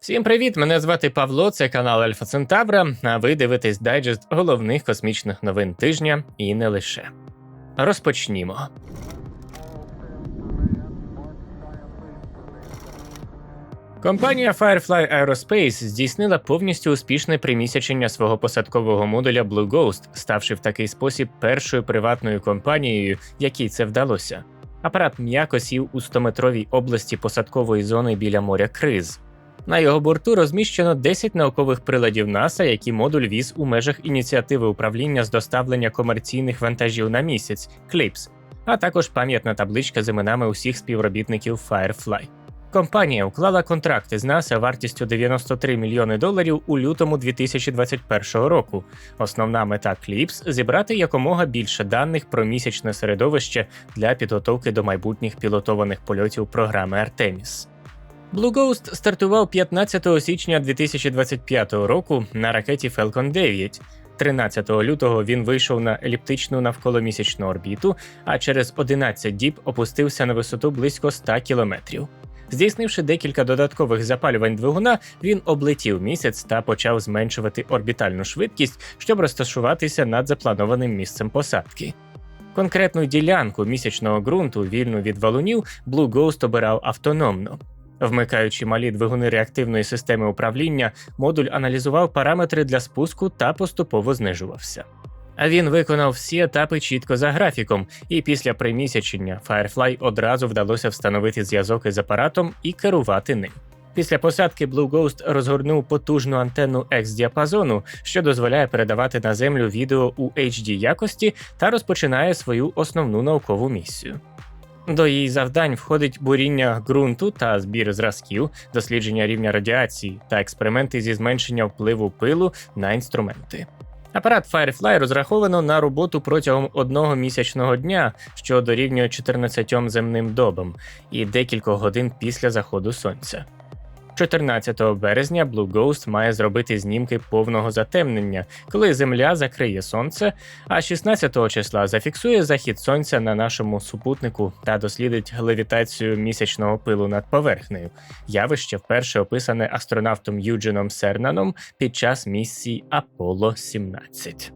Всім привіт! Мене звати Павло, це канал Альфа Центавра, а ви дивитесь дайджест головних космічних новин тижня і не лише. Розпочнімо. Компанія Firefly Aerospace здійснила повністю успішне примісячення свого посадкового модуля Blue Ghost, ставши в такий спосіб першою приватною компанією, якій це вдалося. Апарат м'яко сів у 100-метровій області посадкової зони біля моря Криз. На його борту розміщено 10 наукових приладів НАСА, які модуль віз у межах ініціативи управління з доставлення комерційних вантажів на місяць CLIPS, а також пам'ятна табличка з іменами усіх співробітників Firefly. Компанія уклала контракти з НАСА вартістю 93 мільйони доларів у лютому 2021 року. Основна мета CLIPS – зібрати якомога більше даних про місячне середовище для підготовки до майбутніх пілотованих польотів програми Artemis. Blue Ghost стартував 15 січня 2025 року на ракеті Falcon 9. 13 лютого він вийшов на еліптичну навколомісячну орбіту, а через 11 діб опустився на висоту близько 100 кілометрів. Здійснивши декілька додаткових запалювань двигуна, він облетів місяць та почав зменшувати орбітальну швидкість, щоб розташуватися над запланованим місцем посадки. Конкретну ділянку місячного ґрунту, вільну від валунів, Blue Ghost обирав автономно. Вмикаючи малі двигуни реактивної системи управління, модуль аналізував параметри для спуску та поступово знижувався. А він виконав всі етапи чітко за графіком, і після примісячення Firefly одразу вдалося встановити зв'язок із апаратом і керувати ним. Після посадки Blue Ghost розгорнув потужну антенну X-діапазону, що дозволяє передавати на землю відео у HD якості та розпочинає свою основну наукову місію. До її завдань входить буріння ґрунту та збір зразків, дослідження рівня радіації та експерименти зі зменшення впливу пилу на інструменти. Апарат Firefly розраховано на роботу протягом одного місячного дня, що дорівнює 14 земним добам, і декількох годин після заходу сонця. 14 березня Blue Ghost має зробити знімки повного затемнення, коли Земля закриє сонце, а 16 числа зафіксує захід сонця на нашому супутнику та дослідить левітацію місячного пилу над поверхнею. Явище вперше описане астронавтом Юджином Сернаном під час місії Аполло 17.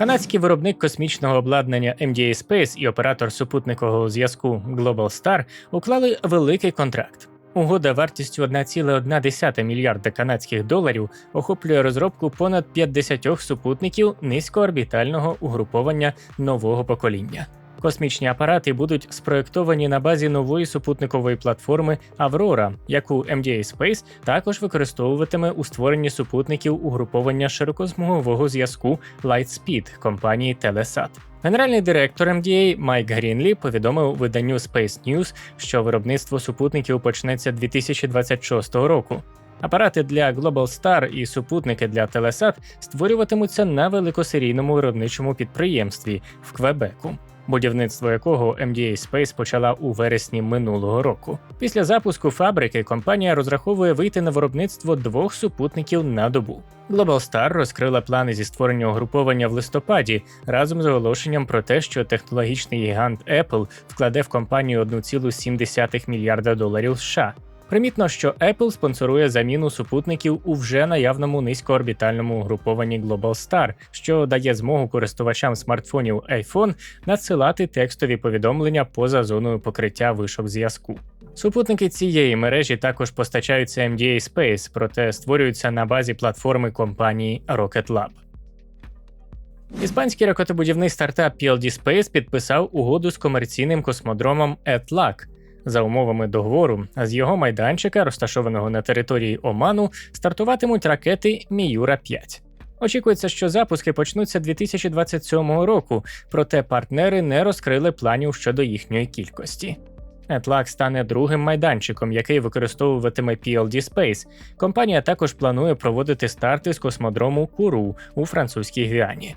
Канадський виробник космічного обладнання MDA Space і оператор супутникового зв'язку Global Star уклали великий контракт. Угода вартістю 1,1 мільярда канадських доларів охоплює розробку понад 50 супутників низькоорбітального угруповання нового покоління. Космічні апарати будуть спроєктовані на базі нової супутникової платформи Аврора, яку MDA Space також використовуватиме у створенні супутників угруповання широкосмугового зв'язку Lightspeed компанії Telesat. Генеральний директор MDA Майк Грінлі повідомив виданню Space News, що виробництво супутників почнеться 2026 року. Апарати для Global Star і супутники для Телесат створюватимуться на великосерійному виробничому підприємстві в Квебеку. Будівництво якого MDA Space почала у вересні минулого року. Після запуску фабрики компанія розраховує вийти на виробництво двох супутників на добу. Global Star розкрила плани зі створення угруповання в листопаді разом з оголошенням про те, що технологічний гігант Apple вкладе в компанію 1,7 мільярда доларів США. Примітно, що Apple спонсорує заміну супутників у вже наявному низькоорбітальному угрупованні Global Star, що дає змогу користувачам смартфонів iPhone надсилати текстові повідомлення поза зоною покриття вишок зв'язку. Супутники цієї мережі також постачаються MDA Space, проте створюються на базі платформи компанії Rocket Lab. Іспанський ракетобудівний стартап PLD Space підписав угоду з комерційним космодромом ETLAC. За умовами договору, з його майданчика, розташованого на території Оману, стартуватимуть ракети Міюра 5. Очікується, що запуски почнуться 2027 року, проте партнери не розкрили планів щодо їхньої кількості. Етлак стане другим майданчиком, який використовуватиме PLD Space. Компанія також планує проводити старти з космодрому Куру у французькій Гвіані.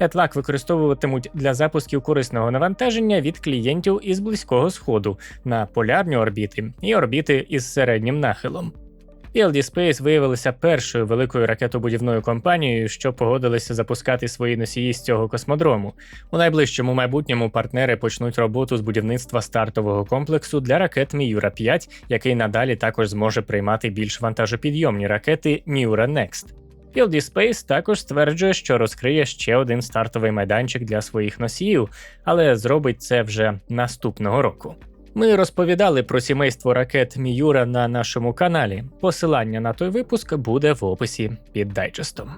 Етлак використовуватимуть для запусків корисного навантаження від клієнтів із близького сходу на полярні орбіти і орбіти із середнім нахилом. PLD Space виявилася першою великою ракетобудівною компанією, що погодилися запускати свої носії з цього космодрому. У найближчому майбутньому партнери почнуть роботу з будівництва стартового комплексу для ракет Міюра 5, який надалі також зможе приймати більш вантажопідйомні ракети Miura Next. PLD Space також стверджує, що розкриє ще один стартовий майданчик для своїх носіїв, але зробить це вже наступного року. Ми розповідали про сімейство ракет Міюра на нашому каналі. Посилання на той випуск буде в описі під дайджестом.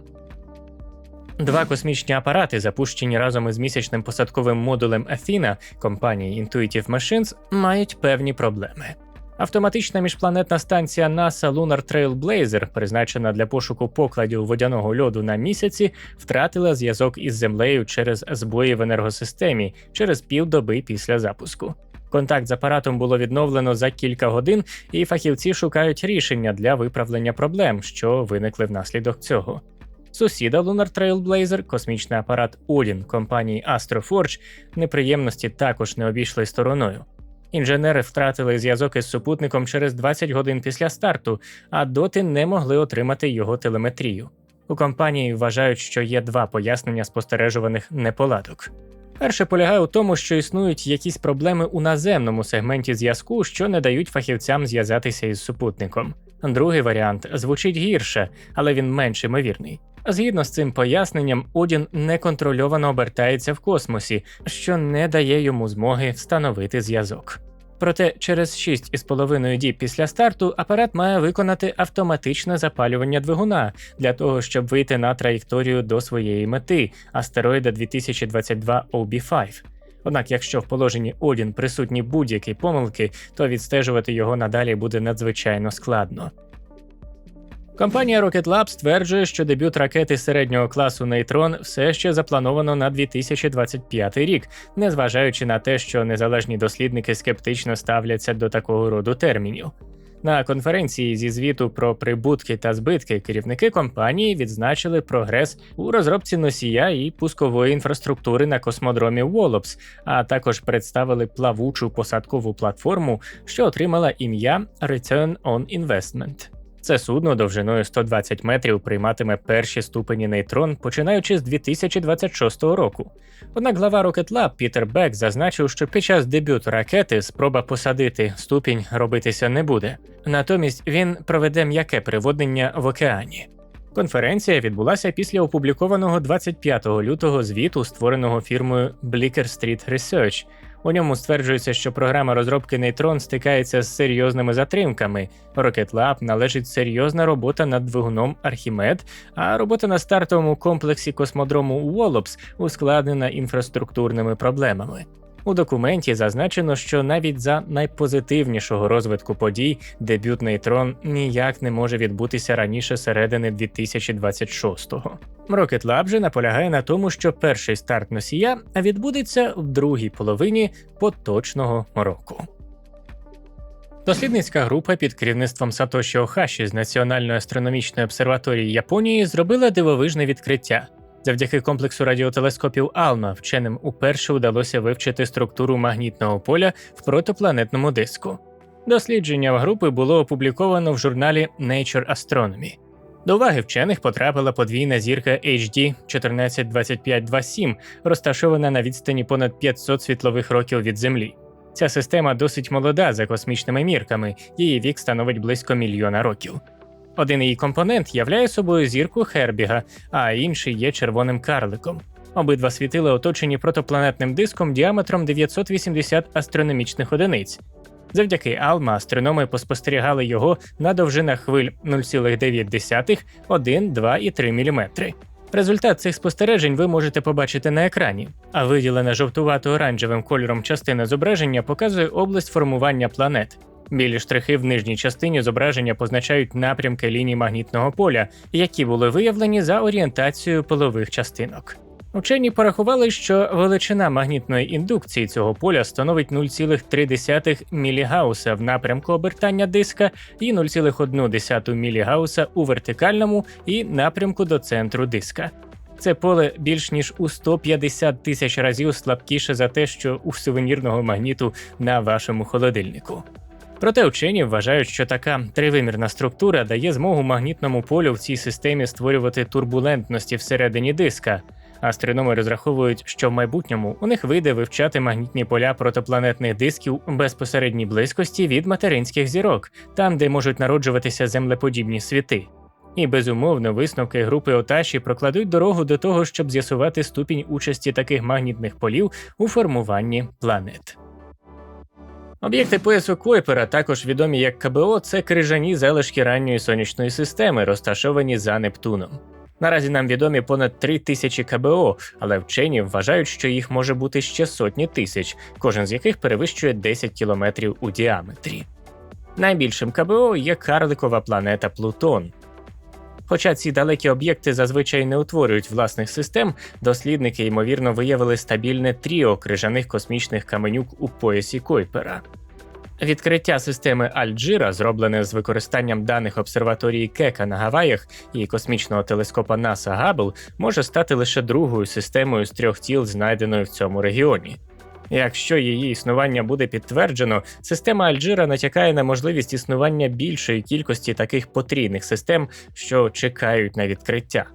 Два космічні апарати, запущені разом із місячним посадковим модулем Athena компанії Intuitive Machines, мають певні проблеми. Автоматична міжпланетна станція NASA Lunar Trailblazer, призначена для пошуку покладів водяного льоду на місяці, втратила зв'язок із землею через збої в енергосистемі через півдоби після запуску. Контакт з апаратом було відновлено за кілька годин, і фахівці шукають рішення для виправлення проблем, що виникли внаслідок цього. Сусіда Lunar Trailblazer, космічний апарат Odin компанії Astroforge, неприємності також не обійшли стороною. Інженери втратили зв'язок із супутником через 20 годин після старту, а доти не могли отримати його телеметрію. У компанії вважають, що є два пояснення спостережуваних неполадок. Перше полягає у тому, що існують якісь проблеми у наземному сегменті зв'язку, що не дають фахівцям зв'язатися із супутником. Другий варіант звучить гірше, але він менш ймовірний. Згідно з цим поясненням, Одін неконтрольовано обертається в космосі, що не дає йому змоги встановити зв'язок. Проте через 6,5 діб після старту апарат має виконати автоматичне запалювання двигуна для того, щоб вийти на траєкторію до своєї мети астероїда 2022 OB5. Однак, якщо в положенні Одін присутні будь-які помилки, то відстежувати його надалі буде надзвичайно складно. Компанія Rocket Lab стверджує, що дебют ракети середнього класу Нейтрон все ще заплановано на 2025 рік, незважаючи на те, що незалежні дослідники скептично ставляться до такого роду термінів. На конференції зі звіту про прибутки та збитки керівники компанії відзначили прогрес у розробці носія і пускової інфраструктури на космодромі Волопс, а також представили плавучу посадкову платформу, що отримала ім'я Return on Investment. Це судно довжиною 120 метрів прийматиме перші ступені нейтрон, починаючи з 2026 року. Однак глава Rocket Пітер Бек зазначив, що під час дебюту ракети спроба посадити ступінь робитися не буде. Натомість він проведе м'яке приводнення в океані. Конференція відбулася після опублікованого 25 лютого звіту, створеного фірмою Blicker Street Research, у ньому стверджується, що програма розробки нейтрон стикається з серйозними затримками. Rocket Lab належить серйозна робота над двигуном Архімед, а робота на стартовому комплексі космодрому Уолопс ускладнена інфраструктурними проблемами. У документі зазначено, що навіть за найпозитивнішого розвитку подій дебют нейтрон ніяк не може відбутися раніше середини 2026-го. Rocket Lab же наполягає на тому, що перший старт носія відбудеться в другій половині поточного року. Дослідницька група під керівництвом Сатоші Охаші з Національної астрономічної обсерваторії Японії зробила дивовижне відкриття. Завдяки комплексу радіотелескопів Алма вченим уперше вдалося вивчити структуру магнітного поля в протопланетному диску. Дослідження групи було опубліковано в журналі Nature Astronomy. До уваги вчених потрапила подвійна зірка HD 142527, розташована на відстані понад 500 світлових років від Землі. Ця система досить молода за космічними мірками, її вік становить близько мільйона років. Один її компонент являє собою зірку Хербіга, а інший є червоним карликом. Обидва світили оточені протопланетним диском діаметром 980 астрономічних одиниць. Завдяки Алма астрономи поспостерігали його на довжинах хвиль 0,9, 1, 2 і 3 мм. Результат цих спостережень ви можете побачити на екрані, а виділена жовтувато-оранжевим кольором частина зображення показує область формування планет. Білі штрихи в нижній частині зображення позначають напрямки ліній магнітного поля, які були виявлені за орієнтацією полових частинок. Учені порахували, що величина магнітної індукції цього поля становить 0,3 мілігауса в напрямку обертання диска і 0,1 мілігауса у вертикальному і напрямку до центру диска. Це поле більш ніж у 150 тисяч разів слабкіше за те, що у сувенірного магніту на вашому холодильнику. Проте вчені вважають, що така тривимірна структура дає змогу магнітному полю в цій системі створювати турбулентності всередині диска. Астрономи розраховують, що в майбутньому у них вийде вивчати магнітні поля протопланетних дисків у безпосередній близькості від материнських зірок, там, де можуть народжуватися землеподібні світи. І безумовно, висновки групи Оташі прокладуть дорогу до того, щоб з'ясувати ступінь участі таких магнітних полів у формуванні планет. Об'єкти поясу Койпера, також відомі як КБО, це крижані залишки ранньої сонячної системи, розташовані за Нептуном. Наразі нам відомі понад 3 тисячі КБО, але вчені вважають, що їх може бути ще сотні тисяч, кожен з яких перевищує 10 кілометрів у діаметрі. Найбільшим КБО є карликова планета Плутон. Хоча ці далекі об'єкти зазвичай не утворюють власних систем, дослідники ймовірно виявили стабільне тріо крижаних космічних каменюк у поясі Койпера. Відкриття системи Альджира, зроблене з використанням даних обсерваторії Кека на Гаваях і космічного телескопа НАСА Габл, може стати лише другою системою з трьох тіл, знайденою в цьому регіоні. Якщо її існування буде підтверджено, система Альджира натякає на можливість існування більшої кількості таких потрійних систем, що чекають на відкриття.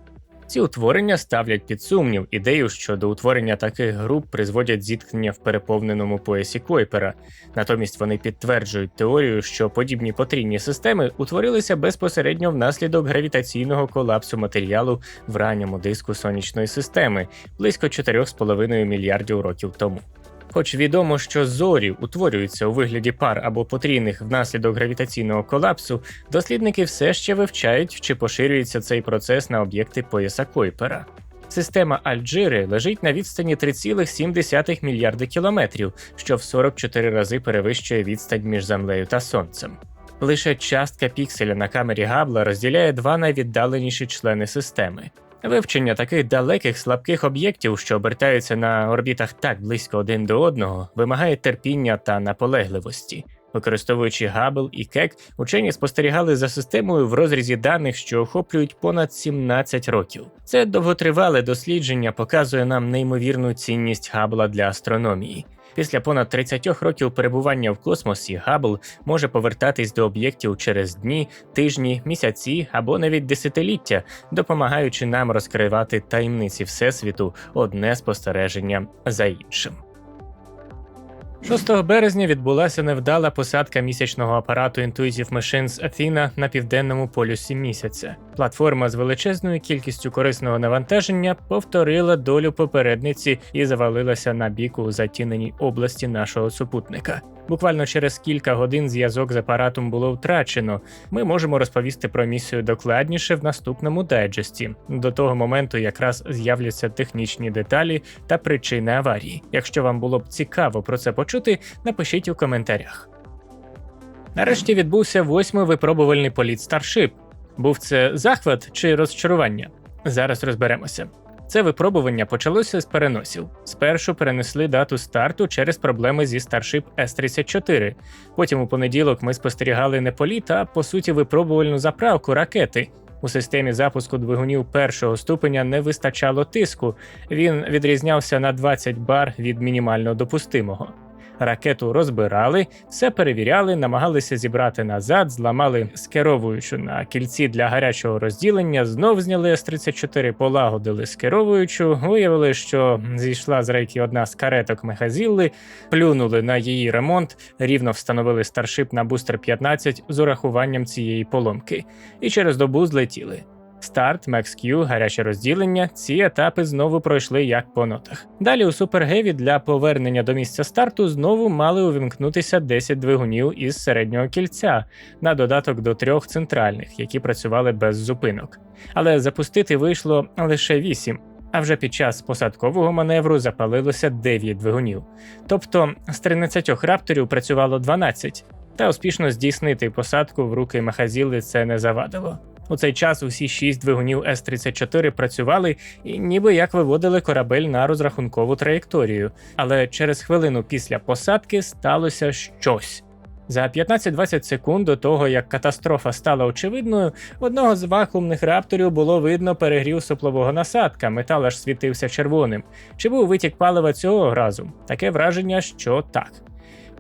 Ці утворення ставлять під сумнів ідею, що до утворення таких груп призводять зіткнення в переповненому поясі Койпера. Натомість вони підтверджують теорію, що подібні потрійні системи утворилися безпосередньо внаслідок гравітаційного колапсу матеріалу в ранньому диску сонячної системи близько 4,5 мільярдів років тому. Хоч відомо, що зорі утворюються у вигляді пар або потрійних внаслідок гравітаційного колапсу, дослідники все ще вивчають, чи поширюється цей процес на об'єкти пояса Койпера. Система Альджири лежить на відстані 3,7 мільярди кілометрів, що в 44 рази перевищує відстань між Землею та Сонцем. Лише частка пікселя на камері Габла розділяє два найвіддаленіші члени системи. Вивчення таких далеких слабких об'єктів, що обертаються на орбітах так близько один до одного, вимагає терпіння та наполегливості. Використовуючи Габл і Кек, учені спостерігали за системою в розрізі даних, що охоплюють понад 17 років. Це довготривале дослідження показує нам неймовірну цінність Габла для астрономії. Після понад 30 років перебування в космосі Габл може повертатись до об'єктів через дні, тижні, місяці або навіть десятиліття, допомагаючи нам розкривати таємниці Всесвіту одне спостереження за іншим. 6 березня відбулася невдала посадка місячного апарату Intuitive Machines Athena на південному полюсі місяця. Платформа з величезною кількістю корисного навантаження повторила долю попередниці і завалилася на бік у затіненій області нашого супутника. Буквально через кілька годин зв'язок з апаратом було втрачено. Ми можемо розповісти про місію докладніше в наступному дайджесті. До того моменту якраз з'являться технічні деталі та причини аварії. Якщо вам було б цікаво про це почути, напишіть у коментарях. Нарешті відбувся восьмий випробувальний політ Starship. Був це захват чи розчарування? Зараз розберемося. Це випробування почалося з переносів. Спершу перенесли дату старту через проблеми зі Starship S-34. Потім у понеділок ми спостерігали не політ, а по суті випробувальну заправку ракети. У системі запуску двигунів першого ступеня не вистачало тиску, він відрізнявся на 20 бар від мінімально допустимого. Ракету розбирали, все перевіряли, намагалися зібрати назад, зламали скеровуючу на кільці для гарячого розділення, знов зняли С-34, полагодили скеровуючу, виявили, що зійшла з рейки одна з кареток Мехазілли, плюнули на її ремонт, рівно встановили старшип на бустер 15 з урахуванням цієї поломки, і через добу злетіли. Старт, MaxQ, гаряче розділення. Ці етапи знову пройшли як по нотах. Далі у Супергеві для повернення до місця старту знову мали увімкнутися 10 двигунів із середнього кільця на додаток до трьох центральних, які працювали без зупинок. Але запустити вийшло лише 8. А вже під час посадкового маневру запалилося 9 двигунів. Тобто з 13 рапторів працювало 12, та успішно здійснити посадку в руки Махазіли це не завадило. У цей час усі шість двигунів С-34 працювали і ніби як виводили корабель на розрахункову траєкторію, але через хвилину після посадки сталося щось. За 15-20 секунд до того, як катастрофа стала очевидною, одного з вакуумних рапторів було видно перегрів соплового насадка, метал аж світився червоним. Чи був витік палива цього разу? Таке враження, що так.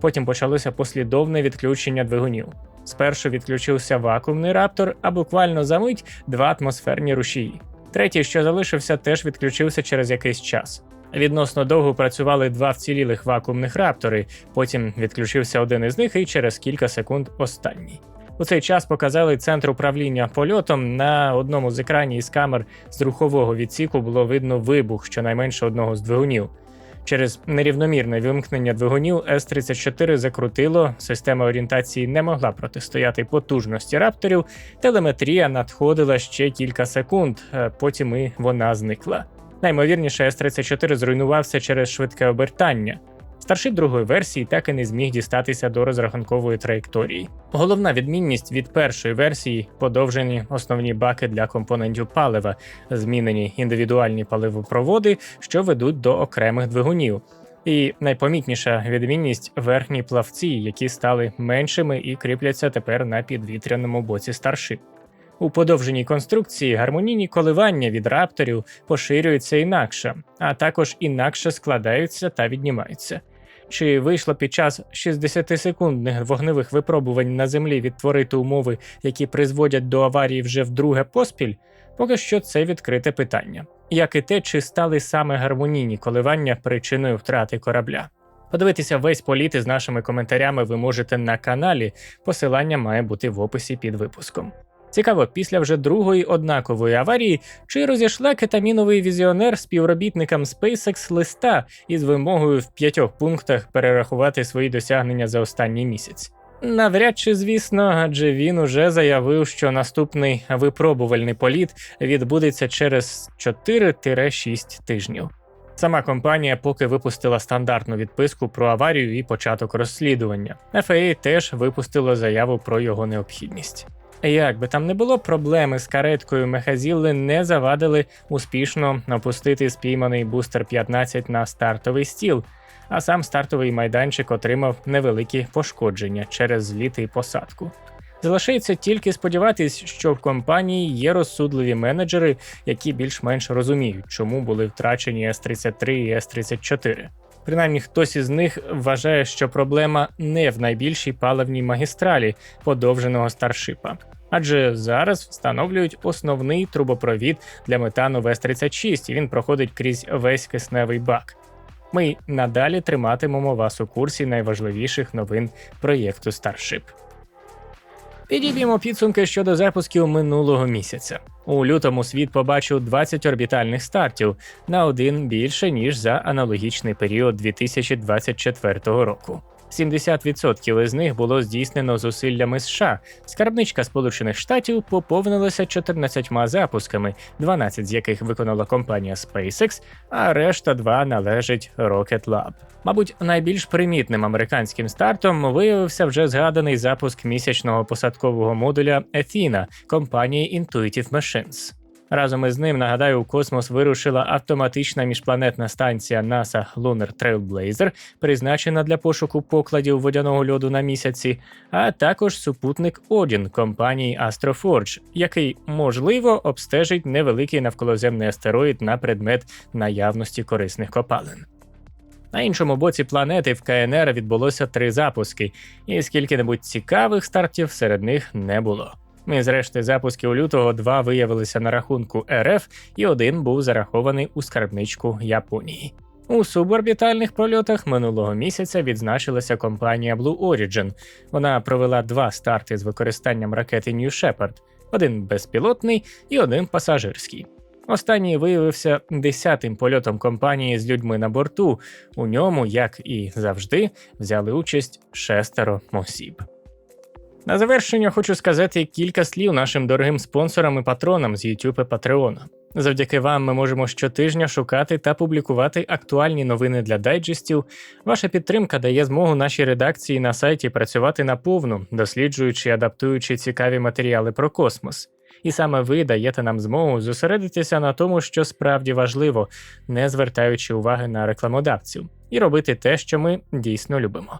Потім почалося послідовне відключення двигунів. Спершу відключився вакуумний раптор, а буквально за мить два атмосферні рушії. Третій, що залишився, теж відключився через якийсь час. Відносно довго працювали два вцілілих вакуумних раптори, потім відключився один із них і через кілька секунд останній. У цей час показали центр управління польотом. На одному з екранів із камер з рухового відсіку було видно вибух щонайменше одного з двигунів. Через нерівномірне вимкнення двигунів С-34 закрутило, система орієнтації не могла протистояти потужності рапторів, телеметрія надходила ще кілька секунд, потім і вона зникла. Наймовірніше, С-34 зруйнувався через швидке обертання. Старший другої версії так і не зміг дістатися до розрахункової траєкторії. Головна відмінність від першої версії подовжені основні баки для компонентів палива, змінені індивідуальні паливопроводи, що ведуть до окремих двигунів. І найпомітніша відмінність верхні плавці, які стали меншими і кріпляться тепер на підвітряному боці старшип. У подовженій конструкції гармонійні коливання від рапторів поширюються інакше, а також інакше складаються та віднімаються. Чи вийшло під час 60-секундних вогневих випробувань на землі відтворити умови, які призводять до аварії вже вдруге поспіль? Поки що це відкрите питання, як і те, чи стали саме гармонійні коливання причиною втрати корабля. Подивитися весь політ із нашими коментарями ви можете на каналі. Посилання має бути в описі під випуском. Цікаво, після вже другої однакової аварії, чи розійшла кетаміновий візіонер співробітникам SpaceX листа із вимогою в п'ятьох пунктах перерахувати свої досягнення за останній місяць. Навряд чи, звісно, адже він уже заявив, що наступний випробувальний політ відбудеться через 4-6 тижнів. Сама компанія поки випустила стандартну відписку про аварію і початок розслідування. FAA теж випустило заяву про його необхідність. Як би там не було, проблеми з кареткою Мехазілли не завадили успішно опустити спійманий бустер 15 на стартовий стіл, а сам стартовий майданчик отримав невеликі пошкодження через зліт і посадку. Залишається тільки сподіватись, що в компанії є розсудливі менеджери, які більш-менш розуміють, чому були втрачені С-33 і С-34. Принаймні, хтось із них вважає, що проблема не в найбільшій паливній магістралі подовженого старшипа. Адже зараз встановлюють основний трубопровід для метану в С-36, і він проходить крізь весь кисневий бак. Ми надалі триматимемо вас у курсі найважливіших новин проєкту Starship. Підіб'ємо підсумки щодо запусків минулого місяця. У лютому світ побачив 20 орбітальних стартів на один більше ніж за аналогічний період 2024 року. 70% із них було здійснено зусиллями США. Скарбничка Сполучених Штатів поповнилася 14 запусками, 12 з яких виконала компанія SpaceX, а решта два належить Rocket Lab. Мабуть, найбільш примітним американським стартом виявився вже згаданий запуск місячного посадкового модуля Athena компанії Intuitive Machines. Разом із ним, нагадаю, у космос вирушила автоматична міжпланетна станція NASA Lunar Trailblazer, призначена для пошуку покладів водяного льоду на місяці, а також супутник Odin компанії Astroforge, який можливо обстежить невеликий навколоземний астероїд на предмет наявності корисних копалин. На іншому боці планети в КНР відбулося три запуски, і скільки-небудь цікавих стартів серед них не було. Ми, зрешти, запусків лютого два виявилися на рахунку РФ, і один був зарахований у скарбничку Японії. У суборбітальних польотах минулого місяця відзначилася компанія Blue Origin. Вона провела два старти з використанням ракети New Shepard, один безпілотний і один пасажирський. Останній виявився десятим польотом компанії з людьми на борту. У ньому, як і завжди, взяли участь шестеро осіб. На завершення хочу сказати кілька слів нашим дорогим спонсорам і патронам з YouTube і Patreon. Завдяки вам ми можемо щотижня шукати та публікувати актуальні новини для дайджестів. Ваша підтримка дає змогу нашій редакції на сайті працювати наповну, досліджуючи і адаптуючи цікаві матеріали про космос. І саме ви даєте нам змогу зосередитися на тому, що справді важливо, не звертаючи уваги на рекламодавців, і робити те, що ми дійсно любимо.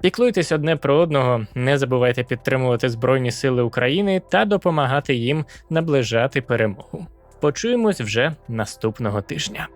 Піклуйтесь одне про одного, не забувайте підтримувати Збройні Сили України та допомагати їм наближати перемогу. Почуємось вже наступного тижня.